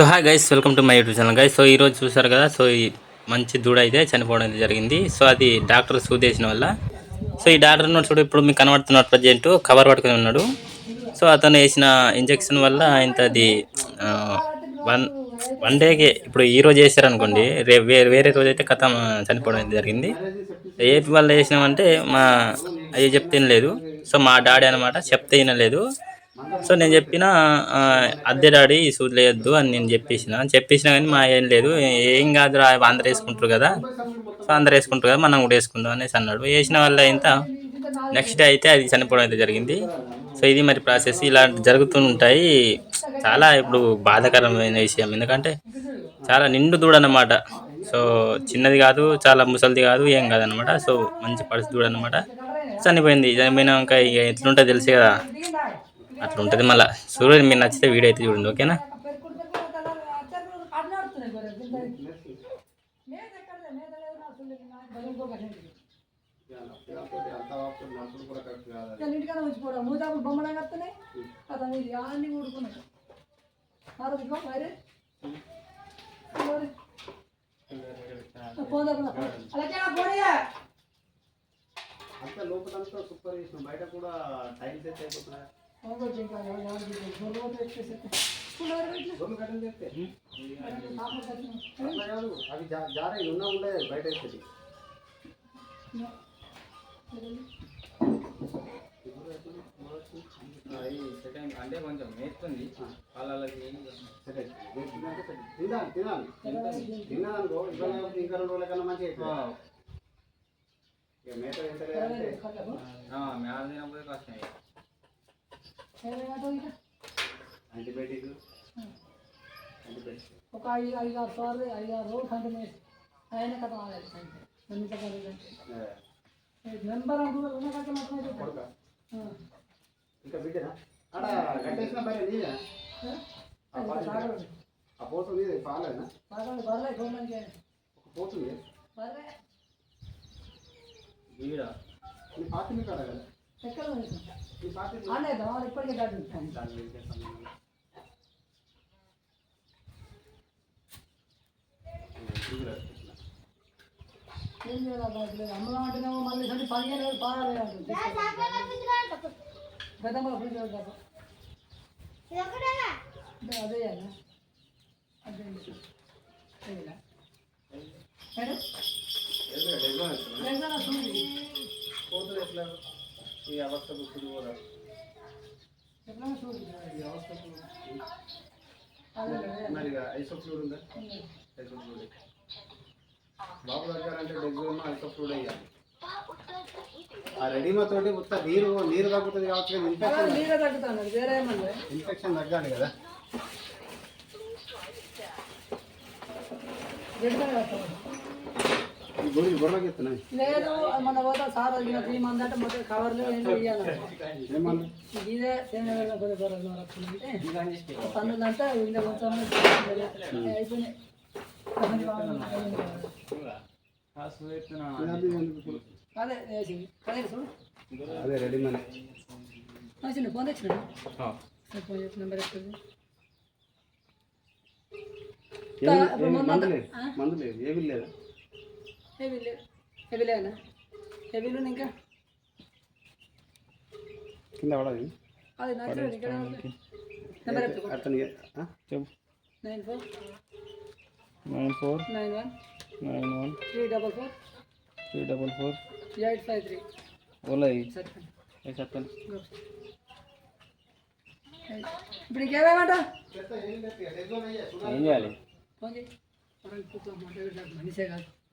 So hi guys welcome to my YouTube channel guys so ఈరోజు చూసారు కదా so ఈ మంచి దూడ అయితే చనిపోవడం జరిగింది. సో అది డాక్టర్ సూదేసిన వల్ల. సో ఈ డాక్టర్ చూడు ఇప్పుడు మీకు కనబడుతున్నాడు ప్రజెంట్ కవర్ పట్టుకుని ఉన్నాడు. సో అతను వేసిన ఇంజెక్షన్ వల్ల ఇంత అది వన్ వన్ డేకి ఇప్పుడు ఈ రోజు వేసారనుకోండి రేపు వేరే వేరే రోజు అయితే కథ చనిపోవడం జరిగింది. ఏపీ వల్ల వేసినామంటే మా అయ్యే చెప్తే లేదు సో మా డాడీ అనమాట చెప్తే వినలేదు. సో నేను చెప్పిన అద్దె డాడీ ఈ సూది లేయద్దు అని నేను చెప్పేసిన. చెప్పేసిన కానీ మా ఏం లేదు. ఏం కాదు రా అందరు వేసుకుంటారు కదా. సో అందరు వేసుకుంటారు కదా మనం కూడా వేసుకుందాం అనేసి అన్నాడు. వేసిన వల్ల ఇంత నెక్స్ట్ డే అయితే అది చనిపోవడం అయితే జరిగింది. సో ఇది మరి ప్రాసెస్. ఇలా జరుగుతూ ఉంటాయి. చాలా ఇప్పుడు బాధాకరమైన విషయం. ఎందుకంటే చాలా నిండు దూడనమాట సో చిన్నది కాదు చాలా ముసలిది కాదు ఏం కాదనమాట సో మంచి పరిస్థితి దూడనమాట చనిపోయింది. చనిపోయినాక ఇక ఎట్లుంటుందో తెలుసు కదా. అట్లా ఉంటుంది మళ్ళీ. సూర్యుడు మీరు నచ్చితే వీడియో అయితే చూడండి ఓకేనా? ఇంటికన్నా ఉంచిపోవడం మూతాపులు బొమ్మలు కడుతున్నాయి అతను ఇది అన్ని ఊడుకున్నాయి అంతా లోపలంతా సూపర్ చేసిన. బయట కూడా టైల్స్ అయితే అయిపోతున్నాయి అవి జారే ఉన్న ఉండే బయట సెకండ్ అంటే కొంచెం నేర్చుంది వాళ్ళకి తినాలి తినాలి తినాలనుకో ఇబ్బంది ఇంకా రెండు రోజుల కన్నా మంచిగా మేత ఎంత లేదంటే తినకపోతే కష్టం ఒక ఐదు ఐదు ఆరు సార్లు ఐదు ఆరు రోజులు కంటిన్యూ ఆయన కథ ఆగలేదు ఎంత మెంబర్ అంటున్నారు ఉన్న కథ మాత్రం కొడుక ఇంకా బిడ్డనా అక్కడ కట్టేసిన బయట నీదా ఆ పోతు నీది పాలేనా బాగా బర్లే గవర్నమెంట్ ఒక పోతుంది బర్లే ఈడ నీ పార్టీ మీకు కదా కదా ఎక్కడ ఉంది నీ పార్టీ ఆనే వాళ్ళు ఇప్పటికే కట్టించాను దాని గురించి సంబంధం లేదు. ఇది కూడా కట్టించిన. ఏం చేయాలి అమ్మలం అంటేనేమో మళ్ళీ సరే పదిహేను వేలు పారాలి అంటుంది పెద్దమ్మ ఫ్రిడ్జ్ తప్ప అంటే అదే అన్న ఈ అవస్థకు ఇప్పుడు కూడా ఎట్లా చూడండి ఈ అవస్థకు మరి ఐసోఫ్లూడ్ ఉందా ఐసోఫ్లూడ్ బాబు దగ్గర అంటే డెగ్జోన్ ఐసోఫ్లూడ్ అయ్యాలి ఆ రెడీమా తోటి ఉత్త నీరు నీరు తగ్గుతుంది కానీ ఇన్ఫెక్షన్ ఇన్ఫెక్షన్ తగ్గాలి కదా. వెంటనే లేదు మన పోతా సార్ అడిగిన త్రీ మంత్ అంటే మొత్తం కవర్లు ఇవ్వాలి ఏమన్నా? ఇదే ఇంత కొంచెం అయిపోయినాయి. అది? అదే రెడీమనే చిన్న ఫోన్ తెచ్చిన ఫోన్ చెప్పి నెంబర్ ఎక్కడ మందులే మందులే ఏమి లేదా. హెవీ హెవీ లేనా హెవీలు ఇంకా కింద పడదు అది నచ్చలేదు ఇక్కడ నెంబర్ ఎప్పుడు అతని చెప్పు nine four nine four nine one nine one three double four three double four eight five three Ola సరే చెప్పండి ఇప్పుడు ఇంకేమేమంట ఏం చేయాలి ఫోన్ చేయి మనం కూర్చో మాట్లాడేటప్పుడు మనిషే కాదు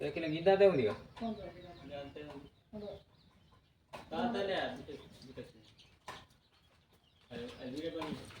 एक किलो गीता दे उन्हीं का। जानते हैं। कहाँ तले आज बनी